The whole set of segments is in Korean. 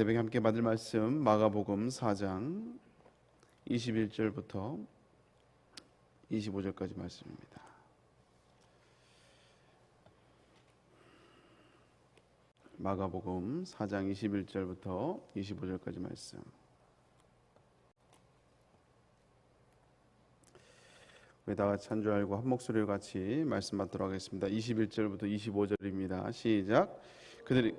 새벽에 함께 받을 말씀 마가복음 4장 21절부터 25절까지 말씀입니다. 마가복음 4장 21절부터 25절까지 말씀. 우리 다 같이 한 줄 알고 한 목소리로 같이 말씀 받도록 하겠습니다. 21절부터 25절입니다. 시작. 그들이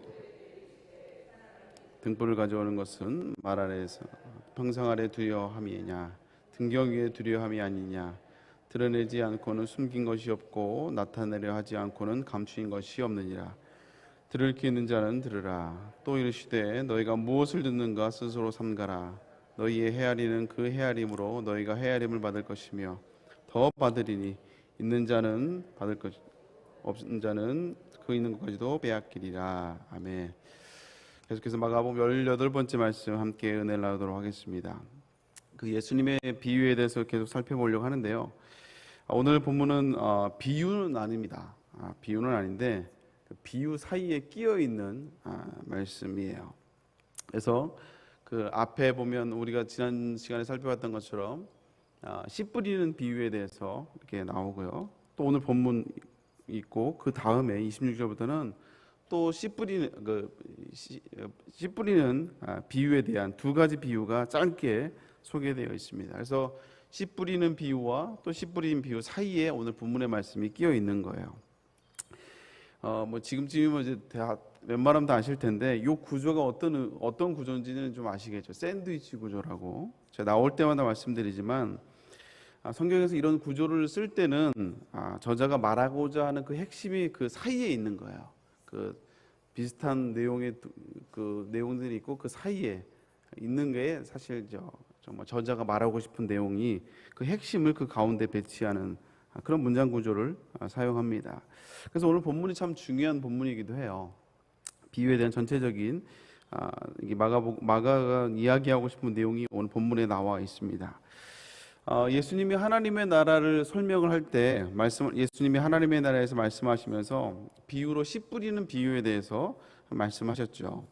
등불을 가져오는 것은 말 아래에서 평상 아래 두려함이냐 등경 위에 두려함이 아니냐 드러내지 않고는 숨긴 것이 없고 나타내려 하지 않고는 감추인 것이 없느니라. 들을 귀 있는 자는 들으라. 또 이르시되 너희가 무엇을 듣는가 스스로 삼가라. 너희의 헤아리는 그 헤아림으로 너희가 헤아림을 받을 것이며 더 받으리니 있는 자는 받을 것 없는 자는 그 있는 것까지도 빼앗기리라. 아멘 계속해서 마가복음 18번째 말씀 함께 은혜를 나누도록 하겠습니다. 그 예수님의 비유에 대해서 계속 살펴보려고 하는데요. 아, 오늘 본문은 어, 비유는 아닙니다. 아, 비유는 아닌데 그 비유 사이에 끼어 있는 아, 말씀이에요. 그래서 그 앞에 보면 우리가 지난 시간에 살펴봤던 것처럼 아, 씨 뿌리는 비유에 대해서 이렇게 나오고요. 또 오늘 본문 있고 그 다음에 26절부터는 또 씨 뿌리는 그 씨, 씨 뿌리는 아, 비유에 대한 두 가지 비유가 짧게 소개되어 있습니다. 그래서 씨 뿌리는 비유와 또 씨 뿌리는 비유 사이에 오늘 본문의 말씀이 끼어 있는 거예요. 어, 뭐 지금쯤이면 이제 다 웬만하면 다 아실 텐데 이 구조가 어떤 어떤 구조인지는 좀 아시겠죠. 샌드위치 구조라고 제가 나올 때마다 말씀드리지만 아, 성경에서 이런 구조를 쓸 때는 아, 저자가 말하고자 하는 그 핵심이 그 사이에 있는 거예요. 그 비슷한 내용의 그 내용들이 있고 그 사이에 있는 게 사실 저 정말 저자가 말하고 싶은 내용이 그 핵심을 그 가운데 배치하는 그런 문장 구조를 사용합니다. 그래서 오늘 본문이 참 중요한 본문이기도 해요. 비유에 대한 전체적인 마가 마가가 이야기하고 싶은 내용이 오늘 본문에 나와 있습니다. 어, 예수님이 하나님의 나라를 설명을 할 때 말씀 예수님이 하나님의 나라에서 말씀하시면서 비유로 씨 뿌리는 비유에 대해서 말씀하셨죠.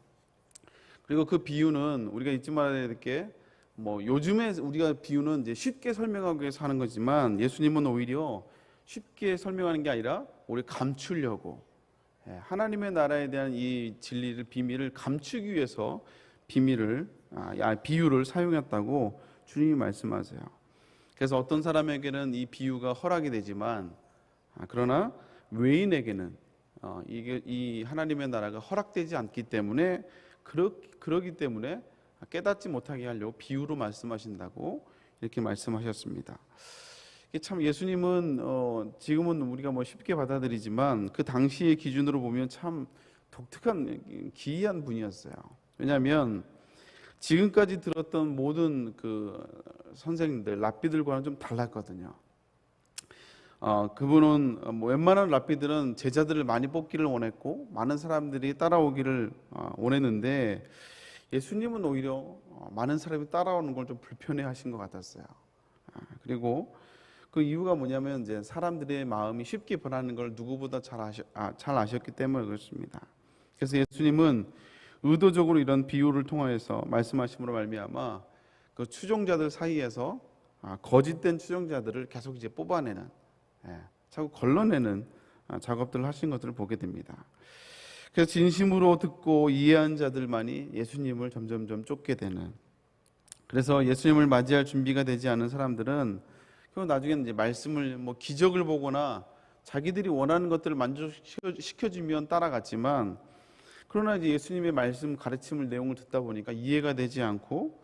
그리고 그 비유는 우리가 잊지 말아야 될 게 뭐 요즘에 우리가 비유는 이제 쉽게 설명하기 위해서 하는 거지만 예수님은 오히려 쉽게 설명하는 게 아니라 우리 감추려고 예, 하나님의 나라에 대한 이 진리를 비밀을 감추기 위해서 비밀을 아, 비유를 사용했다고 주님이 말씀하세요. 그래서 어떤 사람에게는 이 비유가 허락이 되지만 아, 그러나 외인에게는 어, 이 하나님의 나라가 허락되지 않기 때문에 그러, 그러기 때문에 깨닫지 못하게 하려고 비유로 말씀하신다고 이렇게 말씀하셨습니다. 참 예수님은 어, 지금은 우리가 뭐 쉽게 받아들이지만 그 당시의 기준으로 보면 참 독특한 기이한 분이었어요. 왜냐하면 지금까지 들었던 모든 그 선생님들 랍비들과는 좀 달랐거든요. 어, 그분은 뭐 웬만한 랍비들은 제자들을 많이 뽑기를 원했고 많은 사람들이 따라오기를 어, 원했는데 예수님은 오히려 어, 많은 사람이 따라오는 걸 좀 불편해하신 것 같았어요. 아, 그리고 그 이유가 뭐냐면 이제 사람들의 마음이 쉽게 변하는 걸 누구보다 잘, 아셨, 아, 잘 아셨기 때문에 그렇습니다. 그래서 예수님은 의도적으로 이런 비유를 통하여서 말씀하심으로 말미암아 그 추종자들 사이에서 아, 거짓된 추종자들을 계속 이제 뽑아내는 예, 자꾸 걸러내는 아, 작업들을 하신 것들을 보게 됩니다. 그래서 진심으로 듣고 이해한 자들만이 예수님을 점점점 쫓게 되는. 그래서 예수님을 맞이할 준비가 되지 않은 사람들은 그 나중에는 이제 말씀을 뭐 기적을 보거나 자기들이 원하는 것들을 만족시켜주면 따라갔지만 그러나 이제 예수님의 말씀 가르침을 내용을 듣다 보니까 이해가 되지 않고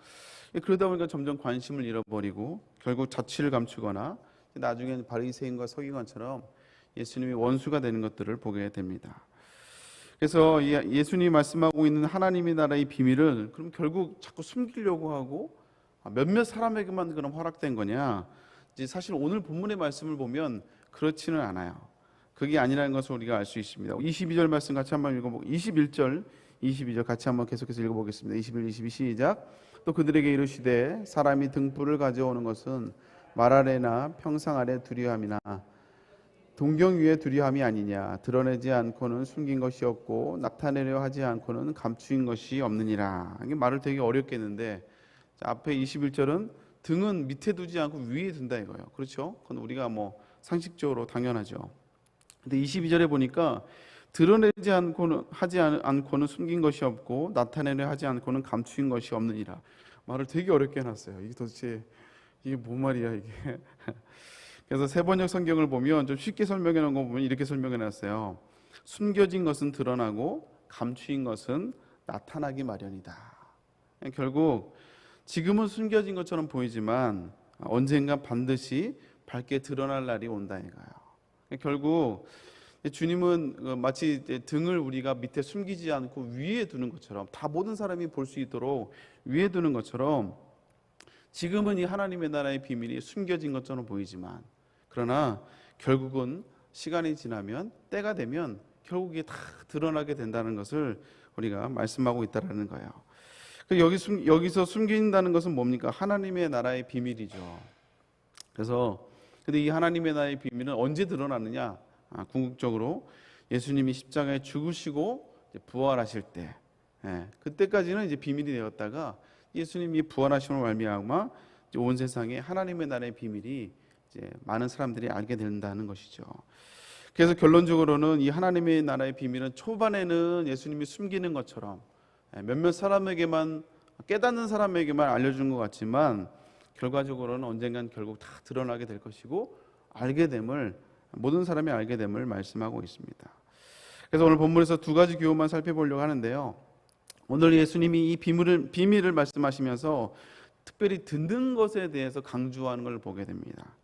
그러다 보니까 점점 관심을 잃어버리고 결국 자취를 감추거나 나중에는 바리새인과 서기관처럼 예수님이 원수가 되는 것들을 보게 됩니다. 그래서 예수님이 말씀하고 있는 하나님의 나라의 비밀은 그럼 결국 자꾸 숨기려고 하고 몇몇 사람에게만 그럼 허락된 거냐? 사실 오늘 본문의 말씀을 보면 그렇지는 않아요. 그게 아니라는 것을 우리가 알 수 있습니다. 22절 말씀 같이 한번 읽어보고 21절 22절 같이 한번 계속해서 읽어보겠습니다. 21, 22 시작. 또 그들에게 이르시되 사람이 등불을 가져오는 것은 말 아래나 평상 아래 두려함이나 동경 위에 두려함이 아니냐 드러내지 않고는 숨긴 것이 없고 나타내려 하지 않고는 감추인 것이 없느니라 이게 말을 되게 자, 앞에 21절은 등은 밑에 두지 않고 위에 둔다 이거예요 그렇죠 그건 우리가 뭐 상식적으로 당연하죠 근데 22절에 보니까 드러내지 않고는 하지 않- 않고는 숨긴 것이 없고 나타내려 하지 않고는 감추인 것이 없느니라 말을 되게 어렵게 해놨어요 이게 도대체 이게 뭔 말이야 이게 그래서 세 번역 성경을 보면 좀 쉽게 설명해 놓은 거 보면 이렇게 설명해 놨어요. 숨겨진 것은 드러나고 감추인 것은 나타나기 마련이다. 결국 지금은 숨겨진 것처럼 보이지만 언젠가 반드시 밝게 드러날 날이 온다 이거예요. 결국 주님은 어, 마치 등을 우리가 밑에 숨기지 않고 위에 두는 것처럼 다 모든 사람이 볼 수 있도록 위에 두는 것처럼 지금은 이 하나님의 나라의 비밀이 숨겨진 것처럼 보이지만 그러나 결국은 시간이 지나면 때가 되면 결국에 다 드러나게 된다는 것을 우리가 말씀하고 있다라는 거예요. 그 여기 숨, 여기서 숨긴다는 것은 뭡니까? 하나님의 나라의 비밀이죠. 그래서 근데 이 하나님의 나라의 비밀은 언제 드러나느냐? 아, 궁극적으로 예수님이 십자가에 죽으시고 부활하실 때, 예, 그때까지는 이제 비밀이 되었다가 예수님이 부활하심을 말미암아 온 세상에 하나님의 나라의 비밀이 이제 많은 사람들이 알게 된다는 것이죠. 그래서 결론적으로는 이 하나님의 나라의 비밀은 초반에는 예수님이 숨기는 것처럼 예, 몇몇 사람에게만 깨닫는 사람에게만 알려준 것 같지만 결과적으로는 언젠간 결국 다 드러나게 될 것이고 알게 됨을 모든 사람이 알게 됨을 말씀하고 있습니다. 그래서 오늘 본문에서 두 가지 교훈만 살펴보려고 하는데요. 오늘 예수님이 이 비밀을 비밀을 말씀하시면서 특별히 듣는 것에 대해서 강조하는 걸 보게 됩니다.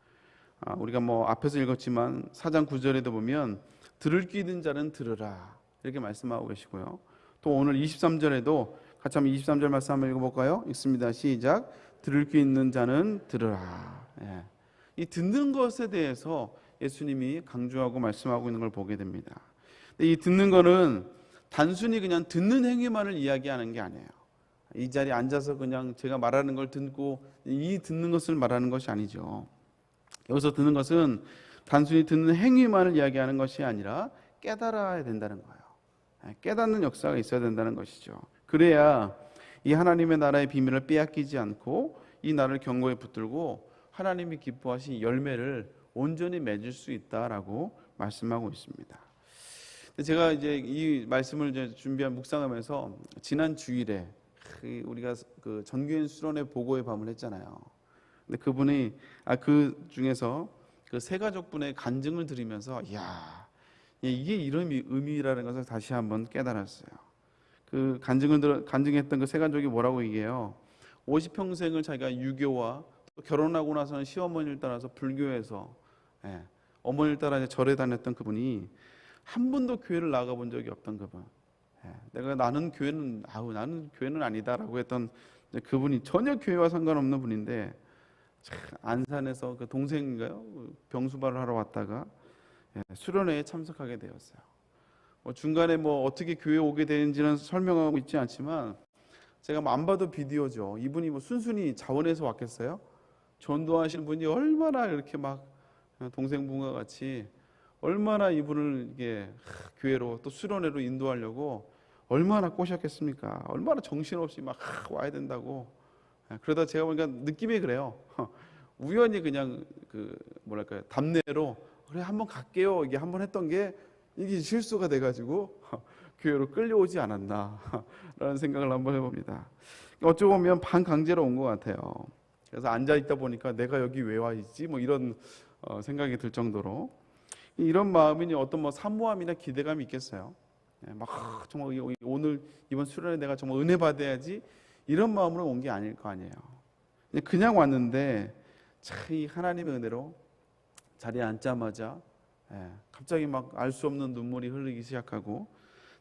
아, 우리가 뭐 앞에서 읽었지만 사장 9절에도 보면 들을 귀 있는 자는 들으라 이렇게 말씀하고 계시고요. 또 오늘 23절에도 같이 한번 23절 말씀 한번 읽어볼까요? 읽습니다. 시작. 들을 귀 있는 자는 들으라. 예. 이 듣는 것에 대해서 예수님이 강조하고 말씀하고 있는 걸 보게 됩니다. 이 듣는 거는 단순히 그냥 듣는 행위만을 이야기하는 게 아니에요. 이 자리에 앉아서 그냥 제가 말하는 걸 듣고 이 듣는 것을 말하는 것이 아니죠. 여기서 듣는 것은 단순히 듣는 행위만을 이야기하는 것이 아니라 깨달아야 된다는 거예요. 예, 깨닫는 역사가 있어야 된다는 것이죠. 그래야 이 하나님의 나라의 비밀을 빼앗기지 않고 이 나라를 경고에 붙들고 하나님이 기뻐하신 열매를 온전히 맺을 수 있다라고 말씀하고 있습니다. 제가 이제 이 말씀을 이제 준비한 묵상하면서 지난 주일에 그 우리가 그 전교인 수련회 보고회 밤을 했잖아요. 근데 그분이 아 그 중에서 그 세 가족분의 간증을 들으면서 야 이게 이런 의미- 의미라는 것을 다시 한번 깨달았어요. 그 간증을 간증했던 그세 가족이 뭐라고 얘기해요. 50평생을 자기가 유교와 또 결혼하고 나서는 시어머니를 따라서 불교에서 예, 어머니를 따라 이제 절에 다녔던 그분이 한 번도 교회를 나가 본 적이 없던 그분. 예, 내가 나는 교회는 아우 나는 교회는 아니다라고 했던 그분이 전혀 교회와 상관없는 분인데 참 안산에서 그 동생인가요 병수발을 하러 왔다가 예, 수련회에 참석하게 되었어요. 뭐 중간에 뭐 어떻게 교회 에 오게 되는지는 설명하고 있지 않지만 제가 뭐 안 봐도 비디오죠. 이분이 뭐 순순히 자원에서 왔겠어요? 전도하시는 분이 얼마나 이렇게 막 동생분과 같이 얼마나 이분을 이게 하, 교회로 또 수련회로 인도하려고 얼마나 꼬셨겠습니까? 얼마나 정신없이 막 하, 와야 된다고. 예, 그러다 제가 보니까 느낌이 그래요. 우연히 그냥 그 뭐랄까요 답례로 그래 한번 갈게요. 이게 한번 했던 게 이게 실수가 돼가지고 교회로 끌려오지 않았나라는 생각을 한번 해봅니다. 어찌 보면 반강제로 온 것 같아요. 그래서 앉아 있다 보니까 내가 여기 왜 와 있지? 뭐 이런 어, 생각이 들 정도로 이런 마음이 어떤 뭐 사모함이나 기대감이 있겠어요. 예, 막 아, 정말 이- 오늘 이번 수련회 내가 정말 은혜 받아야지 이런 마음으로 온 게 아닐 거 아니에요. 그냥 왔는데 참이 하나님의 은혜로 자리에 앉자마자 예, 갑자기 막 알 수 없는 눈물이 흐르기 시작하고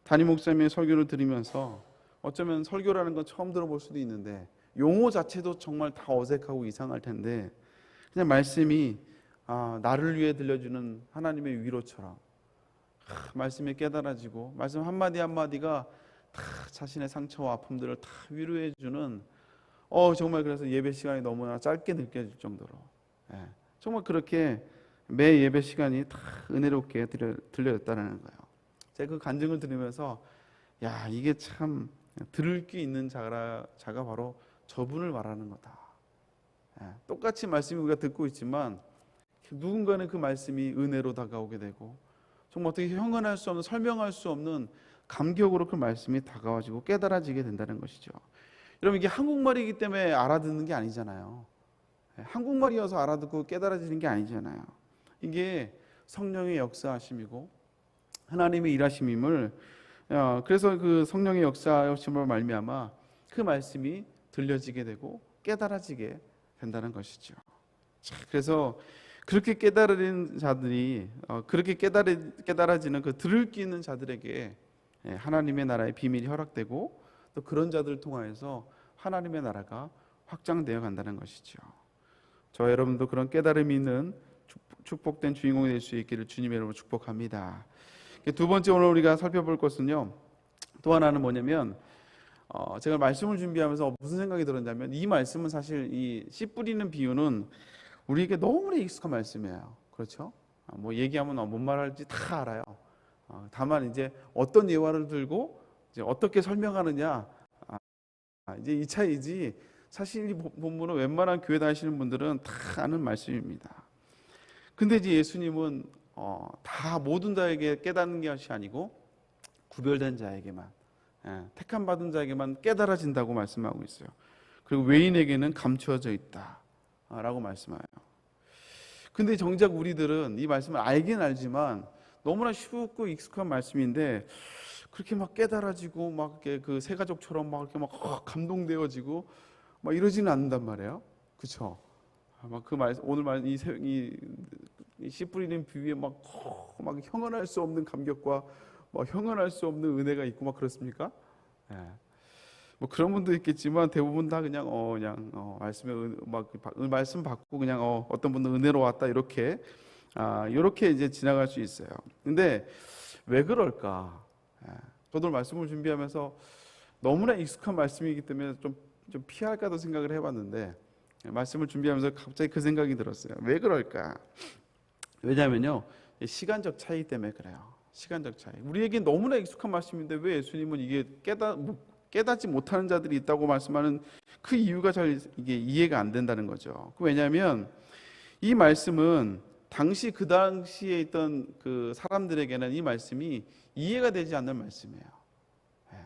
담임 목사님의 설교를 들으면서 어쩌면 설교라는 건 처음 들어볼 수도 있는데 용어 자체도 정말 다 어색하고 이상할 텐데 그냥 말씀이 아, 나를 위해 들려주는 하나님의 위로처럼 하, 말씀이 깨달아지고 말씀 한마디 한마디가 다 자신의 상처와 아픔들을 다 위로해 주는 어 정말 그래서 예배 시간이 너무나 짧게 느껴질 정도로. 예, 정말 그렇게 매 예배 시간이 다 은혜롭게 들려, 들려 졌다는 거예요. 제가 그 간증을 들으면서 야 이게 참 들을 게 있는 자가, 자가 바로 저분을 말하는 거다. 예, 똑같이 말씀이 우리가 듣고 있지만 누군가는 그 말씀이 은혜로 다가오게 되고 정말 어떻게 형언할 수 없는 설명할 수 없는 감격으로 그 말씀이 다가와지고 깨달아지게 된다는 것이죠. 여러분 이게 한국말이기 때문에 알아듣는 게 아니잖아요. 예, 한국말이어서 알아듣고 깨달아지는 게 아니잖아요. 이게 성령의 역사하심이고 하나님의 일하심임을 어, 그래서 그 성령의 역사하심을 말미암아 그 말씀이 들려지게 되고 깨달아지게 된다는 것이죠. 자, 그래서 그렇게 깨달은 자들이 어, 그렇게 깨달아, 깨달아지는 그 들을 끼 있는 자들에게 예, 하나님의 나라의 비밀이 허락되고 또 그런 자들을 통하여서 하나님의 나라가 확장되어 간다는 것이죠. 저 여러분도 그런 깨달음이 있는 축복- 축복된 주인공이 될 수 있기를 주님의 이름으로 축복합니다. 두 번째 오늘 우리가 살펴볼 것은요. 또 하나는 뭐냐면 어, 제가 말씀을 준비하면서 무슨 생각이 들었냐면 이 말씀은 사실 이 씨 뿌리는 비유는 우리에게 너무나 익숙한 말씀이에요. 그렇죠? 아, 뭐 얘기하면 어, 뭔 말할지 다 알아요. 어, 다만 이제 어떤 예화를 들고 이제 어떻게 설명하느냐 아, 아, 이제 이 차이지 사실 이 본- 본문은 웬만한 교회 다니시는 분들은 다 아는 말씀입니다. 근데 이제 예수님은 어, 다 모든 자에게 깨닫는 것이 아니고 구별된 자에게만 예, 택함 받은 자에게만 깨달아진다고 말씀하고 있어요. 그리고 외인에게는 감추어져 있다라고 말씀해요. 근데 정작 우리들은 이 말씀을 알긴 알지만 너무나 쉽고 익숙한 말씀인데 그렇게 막 깨달아지고 막 이렇게 그 새가족처럼 막 이렇게 막헉 감동되어지고 막 이러지는 않는단 말이에요. 그렇죠? 막 그 말 오늘 말이이 씨 뿌리는 비유에 막, 헉, 막 형언할 수 없는 감격과 막 형언할 수 없는 은혜가 있고 막 그렇습니까? 예. 뭐 그런 분도 있겠지만 대부분 다 그냥 어 그냥 어 말씀에 은, 막 바- 은- 말씀 받고 그냥 어 어떤 분은 은혜로 왔다 이렇게 아 이렇게 이제 지나갈 수 있어요. 근데 왜 그럴까? 예. 저도 말씀을 준비하면서 너무나 익숙한 말씀이기 때문에 좀, 좀 피할까도 생각을 해봤는데 말씀을 준비하면서 갑자기 그 생각이 들었어요. 왜 그럴까? 왜냐하면요 시간적 차이 때문에 그래요. 시간적 차이. 우리에게 너무나 익숙한 말씀인데 왜 예수님은 이게 깨닫 못- 깨닫지 못하는 자들이 있다고 말씀하는 그 이유가 잘 이게 이해가 안 된다는 거죠. 그 왜냐하면 이 말씀은 당시 그 당시에 있던 그 사람들에게는 이 말씀이 이해가 되지 않는 말씀이에요. 예.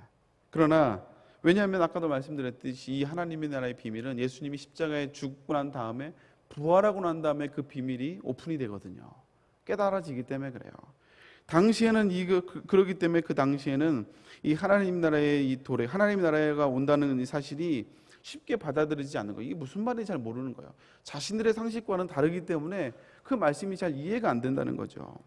그러나 왜냐하면 아까도 말씀드렸듯이 이 하나님의 나라의 비밀은 예수님이 십자가에 죽고 난 다음에 부활하고 난 다음에 그 비밀이 오픈이 되거든요. 깨달아지기 때문에 그래요. 당시에는 이거 그- 그러기 때문에 그 당시에는 이 하나님 나라의 이 도래, 하나님 나라가 온다는 이 사실이 쉽게 받아들이지 않는 거예요. 이게 무슨 말인지 잘 모르는 거예요. 자신들의 상식과는 다르기 때문에 그 말씀이 잘 이해가 안 된다는 거죠.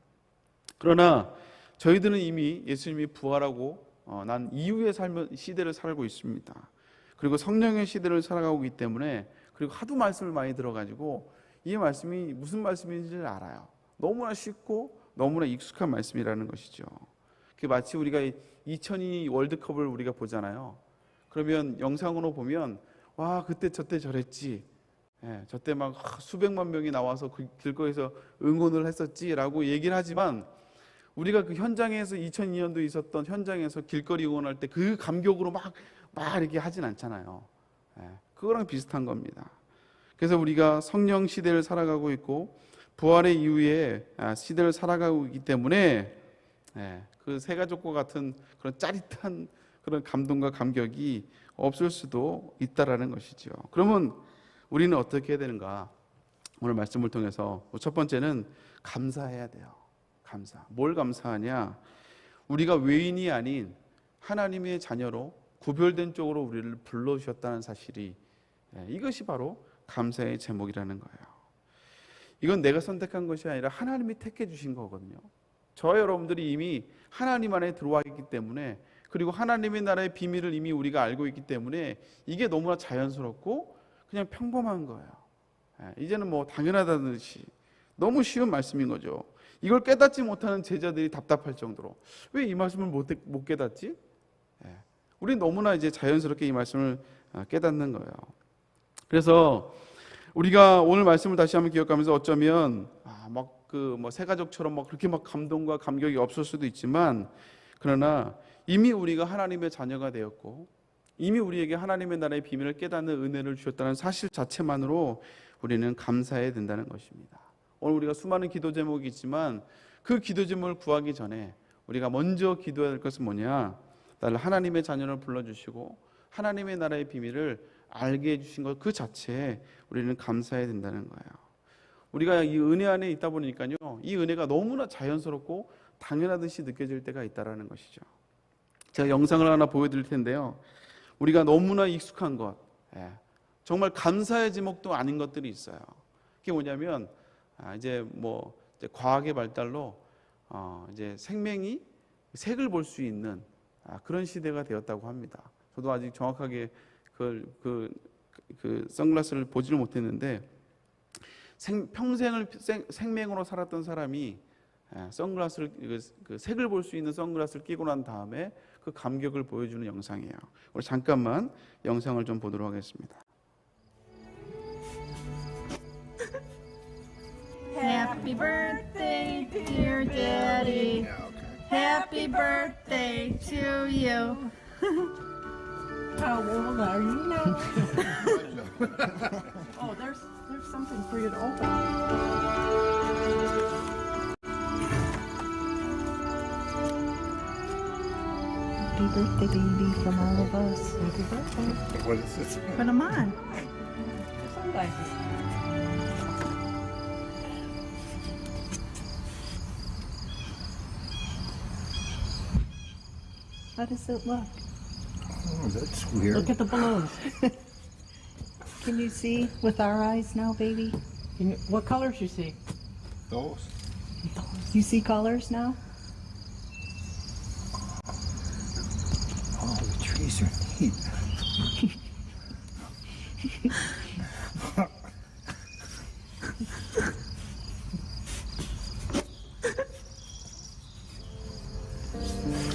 그러나 저희들은 이미 예수님이 부활하고 어, 난 이후의 삶 시대를 살고 있습니다. 그리고 성령의 시대를 살아가고 있기 때문에 그리고 하도 말씀을 많이 들어가지고 이 말씀이 무슨 말씀인지를 알아요. 너무나 쉽고 너무나 익숙한 말씀이라는 것이죠. 그 마치 우리가 2002 월드컵을 우리가 보잖아요. 그러면 영상으로 보면 와 그때 저때 저랬지. 예, 저때 막 하, 수백만 명이 나와서 그 길거리에서 응원을 했었지라고 얘기를 하지만 우리가 그 현장에서 2002년도 있었던 현장에서 길거리 응원할 때 그 감격으로 막, 막 이렇게 하진 않잖아요. 예, 그거랑 비슷한 겁니다. 그래서 우리가 성령 시대를 살아가고 있고 부활의 이후에 아, 시대를 살아가고 있기 때문에 예, 그 세 가족과 같은 그런 짜릿한 그런 감동과 감격이 없을 수도 있다라는 것이죠. 그러면 우리는 어떻게 해야 되는가? 오늘 말씀을 통해서 첫 번째는 감사해야 돼요. 감사. 뭘 감사하냐? 우리가 외인이 아닌 하나님의 자녀로 구별된 쪽으로 우리를 불러 주셨다는 사실이 예, 이것이 바로 감사의 제목이라는 거예요. 이건 내가 선택한 것이 아니라 하나님이 택해 주신 거거든요. 저 여러분들이 이미 하나님 안에 들어와 있기 때문에 그리고 하나님의 나라의 비밀을 이미 우리가 알고 있기 때문에 이게 너무나 자연스럽고 그냥 평범한 거예요. 예, 이제는 뭐 당연하다는 듯이 너무 쉬운 말씀인 거죠. 이걸 깨닫지 못하는 제자들이 답답할 정도로 왜 이 말씀을 못, 못 깨닫지? 예, 우리 너무나 이제 자연스럽게 이 말씀을 아, 깨닫는 거예요. 그래서 우리가 오늘 말씀을 다시 한번 기억하면서 어쩌면 아, 막그뭐 새가족처럼 막 그렇게 막 감동과 감격이 없을 수도 있지만 그러나 이미 우리가 하나님의 자녀가 되었고 이미 우리에게 하나님의 나라의 비밀을 깨닫는 은혜를 주셨다는 사실 자체만으로 우리는 감사해야 된다는 것입니다. 오늘 우리가 수많은 기도 제목이 있지만 그 기도 제목을 구하기 전에 우리가 먼저 기도해야 될 것은 뭐냐? 나를 하나님의 자녀를 불러주시고 하나님의 나라의 비밀을 알게 해주신 것 그 자체에 우리는 감사해야 된다는 거예요. 우리가 이 은혜 안에 있다 보니까요, 이 은혜가 너무나 자연스럽고 당연하듯이 느껴질 때가 있다라는 것이죠. 제가 영상을 하나 보여드릴 텐데요. 우리가 너무나 익숙한 것, 예, 정말 감사의 제목도 아닌 것들이 있어요. 그게 뭐냐면 아, 이제 뭐 이제 과학의 발달로 어, 이제 생명이 색을 볼 수 있는 아, 그런 시대가 되었다고 합니다. 저도 아직 정확하게 그, 그, 그 선글라스를 보지를 못했는데 생, 평생을 생, 생명으로 살았던 사람이 예, 선글라스를 그, 그 색을 볼 수 있는 선글라스를 끼고 난 다음에 그 감격을 보여주는 영상이에요. 우리 잠깐만 영상을 좀 보도록 하겠습니다. Happy birthday, dear Daddy. Happy birthday to you. How old are you now? oh, there's there's something for you to open. Happy birthday, baby, from all of us. Happy birthday. What is this? Put them on. Your sunglasses. How does it look? Oh, that's weird. Look at the balloons. Can you see with our eyes now, baby? Can you, what colors you see? Those. You see colors now? Oh, the trees are neat.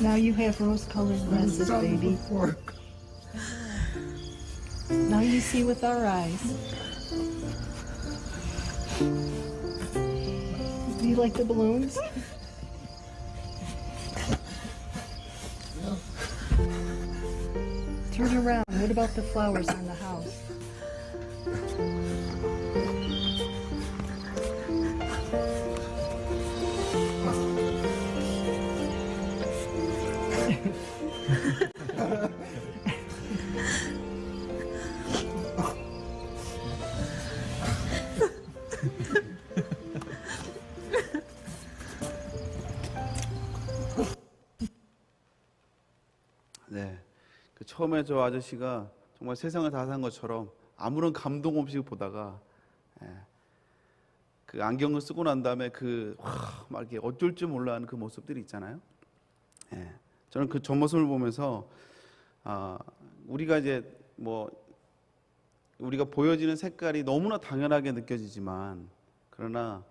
Now you have rose-colored glasses, baby. before. Now you see with our eyes. Do you like the balloons? Turn around. What about the flowers on the house? 네. 그 처음에 저 아저씨가 정말 세상을 다 산 것처럼 아무런 감동 없이 보다가 예, 그 안경을 쓰고 난 다음에 그막 이렇게 어쩔 줄 몰라 하는 그 모습들이 있잖아요. 예. 저는 그 저 모습을 보면서 아, 우리가 이제 뭐 우리가 보여지는 색깔이 너무나 당연하게 느껴지지만 그러나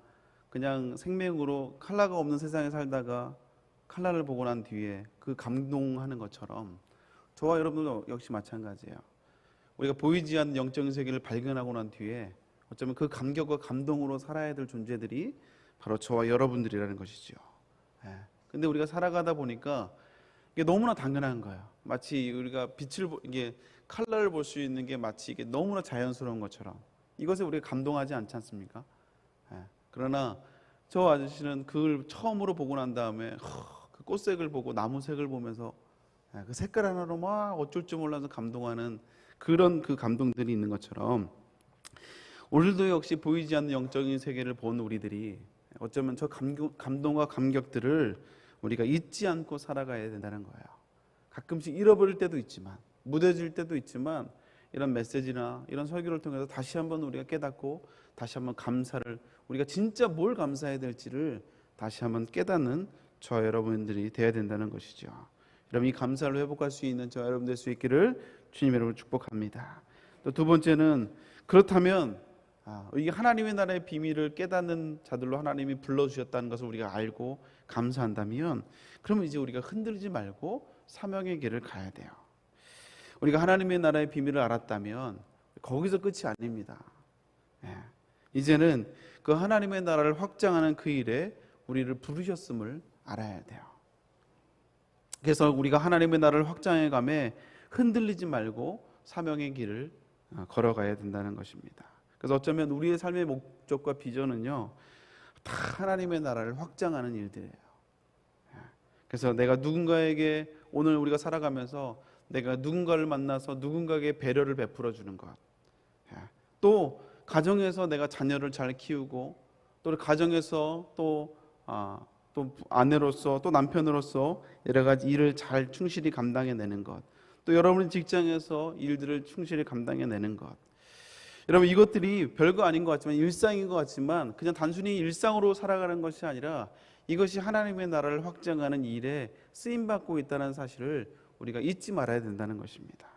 그냥 생명으로 칼라가 없는 세상에 살다가 칼라를 보고 난 뒤에 그 감동하는 것처럼 저와 여러분도 역시 마찬가지예요. 우리가 보이지 않는 영적인 세계를 발견하고 난 뒤에 어쩌면 그 감격과 감동으로 살아야 될 존재들이 바로 저와 여러분들이라는 것이죠. 예. 근데 우리가 살아가다 보니까 이게 너무나 당연한 거예요. 마치 우리가 빛을 보- 이게 칼라를 볼수 있는 게 마치 이게 너무나 자연스러운 것처럼 이것에 우리가 감동하지 않지 않습니까? 예. 그러나 저 아저씨는 그걸 처음으로 보고 난 다음에 허, 그 꽃색을 보고 나무색을 보면서 예, 그 색깔 하나로 막 어쩔 줄 몰라서 감동하는 그런 그 감동들이 있는 것처럼 오늘도 역시 보이지 않는 영적인 세계를 본 우리들이 어쩌면 저 감동과 감격들을 우리가 잊지 않고 살아가야 된다는 거예요. 가끔씩 잃어버릴 때도 있지만 무뎌질 때도 있지만 이런 메시지나 이런 설교를 통해서 다시 한번 우리가 깨닫고 다시 한번 감사를 우리가 진짜 뭘 감사해야 될지를 다시 한번 깨닫는 저 여러분들이 돼야 된다는 것이죠. 여러분 이 감사를 회복할 수 있는 저 여러분 될 수 있기를 주님 여러분 축복합니다. 또 두 번째는 그렇다면 아, 이게 하나님의 나라의 비밀을 깨닫는 자들로 하나님이 불러 주셨다는 것을 우리가 알고 감사한다면 그러면 이제 우리가 흔들지 말고 사명의 길을 가야 돼요. 우리가 하나님의 나라의 비밀을 알았다면 거기서 끝이 아닙니다. 예. 이제는 그 하나님의 나라를 확장하는 그 일에 우리를 부르셨음을 알아야 돼요. 그래서 우리가 하나님의 나라를 확장해 가매 흔들리지 말고 사명의 길을 어, 걸어가야 된다는 것입니다. 그래서 어쩌면 우리의 삶의 목적과 비전은요, 다 하나님의 나라를 확장하는 일들이에요. 그래서 내가 누군가에게 오늘 우리가 살아가면서 내가 누군가를 만나서 누군가에게 배려를 베풀어 주는 것. 또 가정에서 내가 자녀를 잘 키우고 또 가정에서 또 아, 또 아내로서 또 남편으로서 여러 가지 일을 잘 충실히 감당해내는 것. 또 여러분 직장에서 일들을 충실히 감당해내는 것. 여러분 이것들이 별거 아닌 것 같지만 일상인 것 같지만 그냥 단순히 일상으로 살아가는 것이 아니라 이것이 하나님의 나라를 확장하는 일에 쓰임 받고 있다는 사실을 우리가 잊지 말아야 된다는 것입니다.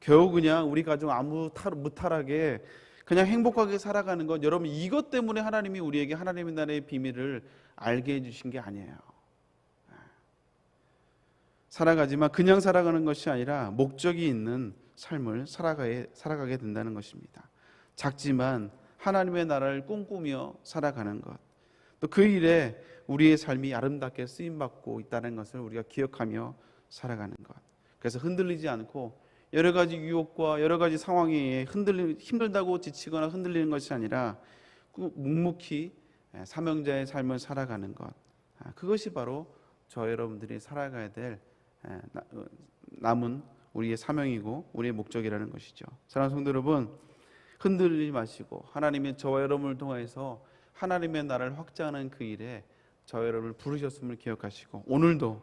겨우 그냥 우리 가정 아무 탈, 무탈하게 그냥 행복하게 살아가는 것 여러분 이것 때문에 하나님이 우리에게 하나님의 나라의 비밀을 알게 해주신 게 아니에요. 살아가지만 그냥 살아가는 것이 아니라 목적이 있는 삶을 살아가게, 살아가게 된다는 것입니다. 작지만 하나님의 나라를 꿈꾸며 살아가는 것. 또 그 일에 우리의 삶이 아름답게 쓰임 받고 있다는 것을 우리가 기억하며 살아가는 것. 그래서 흔들리지 않고 여러 가지 유혹과 여러 가지 상황에 흔들리 힘들다고 지치거나 흔들리는 것이 아니라 꾹 묵묵히 사명자의 삶을 살아가는 것. 아, 그것이 바로 저 여러분들이 살아가야 될 에, 나- 어, 남은 우리의 사명이고 우리의 목적이라는 것이죠. 사랑하는 성도 여러분, 흔들리지 마시고 하나님의 저와 여러분을 통해서 하나님의 나라를 확장하는 그 일에 저 여러분을 부르셨음을 기억하시고 오늘도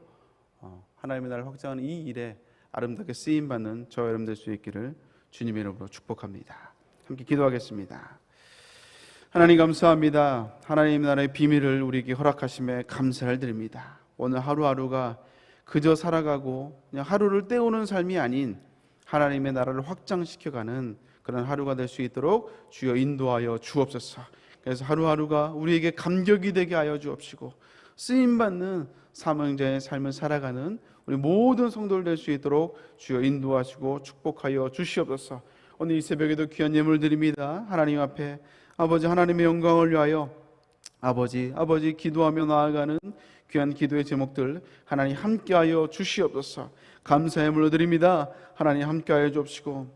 어, 하나님의 나라를 확장하는 이 일에 아름답게 쓰임 받는 저 여러분 될 수 있기를 주님의 이름으로 축복합니다. 함께 기도하겠습니다. 하나님 감사합니다. 하나님 나라의 비밀을 우리에게 허락하심에 감사를 드립니다. 오늘 하루하루가 그저 살아가고 그냥 하루를 때우는 삶이 아닌 하나님의 나라를 확장시켜가는 그런 하루가 될 수 있도록 주여 인도하여 주옵소서. 그래서 하루하루가 우리에게 감격이 되게 하여 주옵시고 쓰임 받는 사명자의 삶을 살아가는 우리 모든 성도들 될수 있도록 주여 인도하시고 축복하여 주시옵소서. 오늘 이 새벽에도 귀한 예물 드립니다. 하나님 앞에 아버지 하나님의 영광을 위하여 아버지 아버지 기도하며 나아가는 귀한 기도의 제목들 하나님 함께하여 주시옵소서. 감사의 물로 드립니다. 하나님 함께하여 주옵시고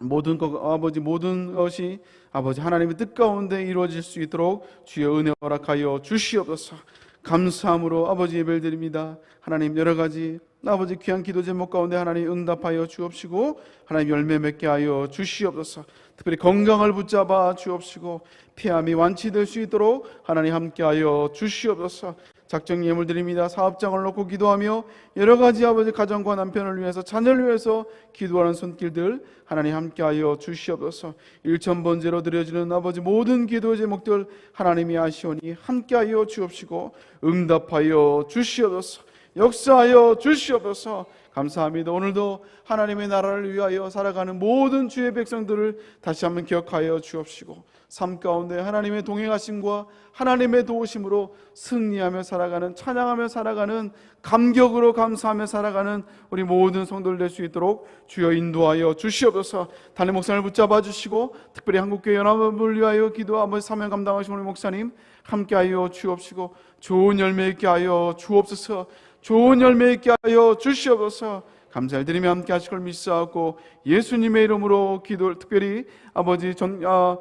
모든 것 아버지 모든 것이 아버지 하나님의 뜻 가운데 이루어질 수 있도록 주여 은혜 허락하여 주시옵소서. 감사함으로 아버지 예배를 드립니다. 하나님 여러 가지 아버지 귀한 기도 제목 가운데 하나님 응답하여 주옵시고 하나님 열매 맺게 하여 주시옵소서. 특별히 건강을 붙잡아 주옵시고 피함이 완치될 수 있도록 하나님 함께하여 주시옵소서. 작정 예물 드립니다. 사업장을 놓고 기도하며 여러 가지 아버지 가정과 남편을 위해서 자녀를 위해서 기도하는 손길들 하나님 함께하여 주시옵소서. 일천 번제로 드려지는 아버지 모든 기도 제목들 하나님이 아시오니 함께하여 주옵시고 응답하여 주시옵소서. 역사하여 주시옵소서. 감사합니다. 오늘도 하나님의 나라를 위하여 살아가는 모든 주의 백성들을 다시 한번 기억하여 주옵시고 삶 가운데 하나님의 동행하심과 하나님의 도우심으로 승리하며 살아가는 찬양하며 살아가는 감격으로 감사하며 살아가는 우리 모든 성도들 될 수 있도록 주여 인도하여 주시옵소서. 단의 목사를 붙잡아 주시고 특별히 한국교회 연합을 위하여 기도 아버지 사명 감당하신 우리 목사님 함께하여 주옵시고 좋은 열매 있게 하여 주옵소서. 좋은 열매 있게 하여 주시옵소서. 감사를 드리며 함께 하실 걸 믿사옵고 예수님의 이름으로 기도 특별히 아버지 전 아,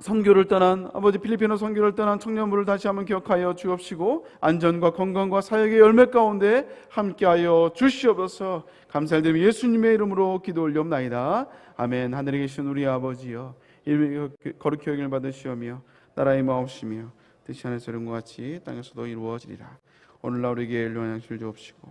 선교를 떠난 아버지 필리핀어 선교를 떠난 청년부를 다시 한번 기억하여 주옵시고 안전과 건강과 사역의 열매 가운데 함께하여 주시옵소서. 감사를 드리며 예수님의 이름으로 기도 올려옵나이다. 아멘. 하늘에 계신 우리 아버지여 이름이 거룩히 여김을 받으시오며 나라의 마옵시며 뜻이 하늘에서 이룬 것 같이 땅에서도 이루어지리라 오늘날 우리에게 양식을 주옵시고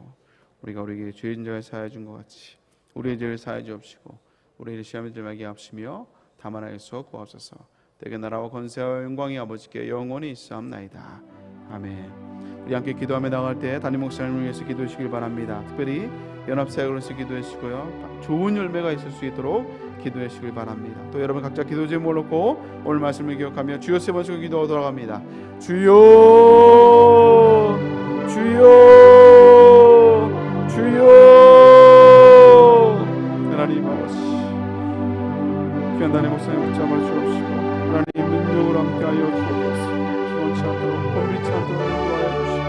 우리가 우리에게 죄인 자를 사하여 준것 같이 우리의 죄를 사하여 주옵시고 우리의 시험에 들게 합시며 다만 하여서 구하옵소서. 대개 나라와 권세와 영광이 아버지께 영원히 있사옵나이다. 아멘. 우리 함께 기도하며 나갈 때 담임 목사님을 위해서 기도해 주시길 바랍니다. 특별히 연합사역으로서 기도해 주시고요. 좋은 열매가 있을 수 있도록 기도해 주시길 바랍니다. 또 여러분 각자 기도 제목을 놓고 오늘 말씀을 기억하며 주여 세 번씩 기도하도록 합니다. 주여 주여 주여. 하나님 아버지 귀한 단의 목사님 붙잡아 주옵시고 하나님 능력을 함께하여 주옵소서. 피곤치 않도록 봄비치 않도록 인도하여 주시고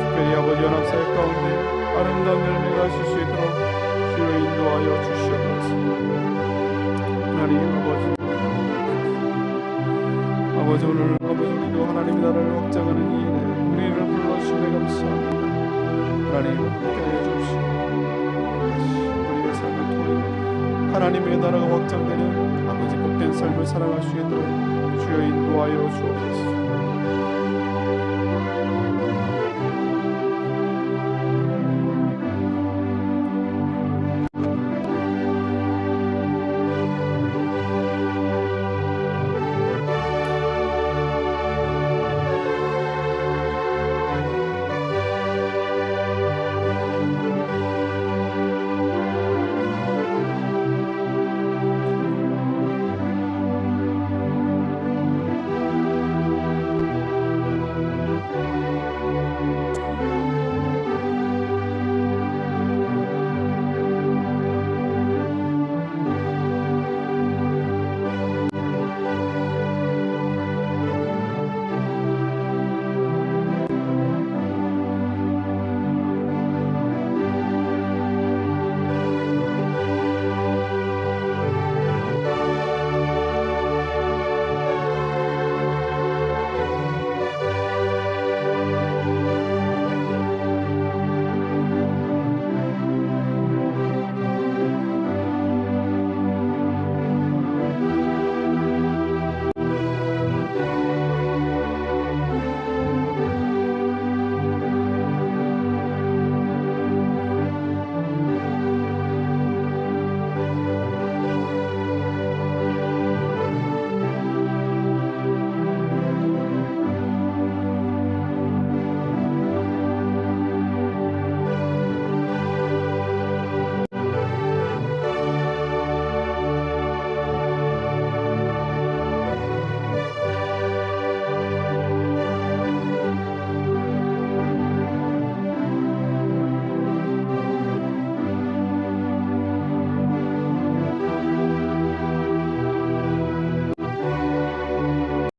특별히 아버지 연합사역 가운데 아름다운 열매가 있을 수 있도록 주여 인도하여 주시옵소서. 하나님 아버지 아버지 오늘 아버지 우리도 하나님 나라를 확장하는 이 일에 우리 를 불러주심에 감사합니다 하나님 함께하여 주시고 우리의 삶을 통해 하나님의 나라가 확장되는 아버지 복된 삶을 살아갈 수 있도록 주여 인도하여 주옵소서